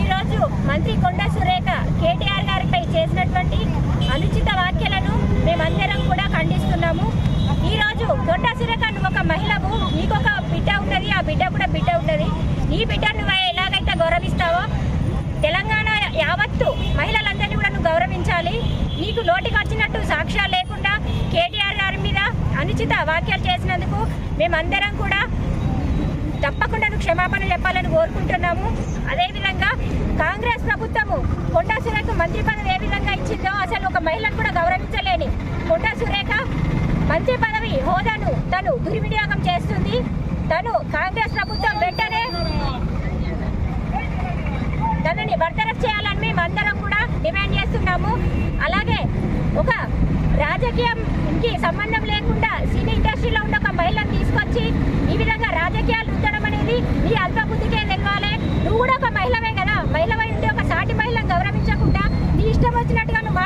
ఈరోజు మంత్రి కొండ సురేఖ కేటీఆర్ గారిపై చేసినటువంటి అనుచిత వ్యాఖ్యలను మేమందరం కూడా ఖండిస్తున్నాము. ఈరోజు కొండ సురేఖ నువ్వు ఒక మహిళవు నీకు ఒక బిడ్డ ఉన్నది ఆ బిడ్డ కూడా బిడ్డ ఉన్నది. ఈ బిడ్డ నువ్వు ఎలాగైతే గౌరవిస్తావో తెలంగాణ యావత్తు మహిళలందరినీ కూడా నువ్వు గౌరవించాలి. నీకు నోటికి వచ్చినట్టు సాక్ష్యాలు లేకుండా కేటీఆర్ గారి మీద అనుచిత వ్యాఖ్యలు చేసినందుకు మేమందరం కూడా తప్పకుండా క్షమాపణ చెప్పాలని కోరుకుంటున్నాము. అదేవిధంగా కాంగ్రెస్ ప్రభుత్వము కొండా సురేఖ మంత్రి పదవి ఏ విధంగా ఇచ్చిందో అసలు ఒక మహిళను కూడా గౌరవించలేని కొండా సురేఖ మంత్రి పదవి హోదాను తను దుర్వినియోగం చేస్తుంది. తను కాంగ్రెస్ ప్రభుత్వం వెంటనే తనని బర్తరఫ్ చేయాలని మేము అందరం కూడా డిమాండ్ చేస్తున్నాము. అలాగే ఒక రాజకీయంకి సంబంధం లేకుండా సినీ ఇండస్ట్రీలో ఉన్న ఒక మహిళను తీసుకొచ్చి ఈ విధంగా రాజకీయాలు రుద్దడం అనేది నీ అల్ప బుద్ధికే తెలవాలి నువ్వు కూడా ఒక మహిళవే కదా మహిళవై ఉండి ఒక సాటి మహిళను గౌరవించకుండా నీ ఇష్టం వచ్చినట్టుగా నువ్వు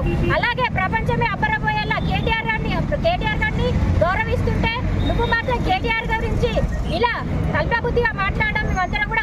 చేస్తున్నారు అలాగే ప్రపంచమే అబ్బరబోయేలా కేటీఆర్ గారిని కేటీఆర్ గారిని గౌరవిస్తుంటే నువ్వు మాత్రం కేటీఆర్ గురించి ఇలా కల్పబుద్ధిగా కూడా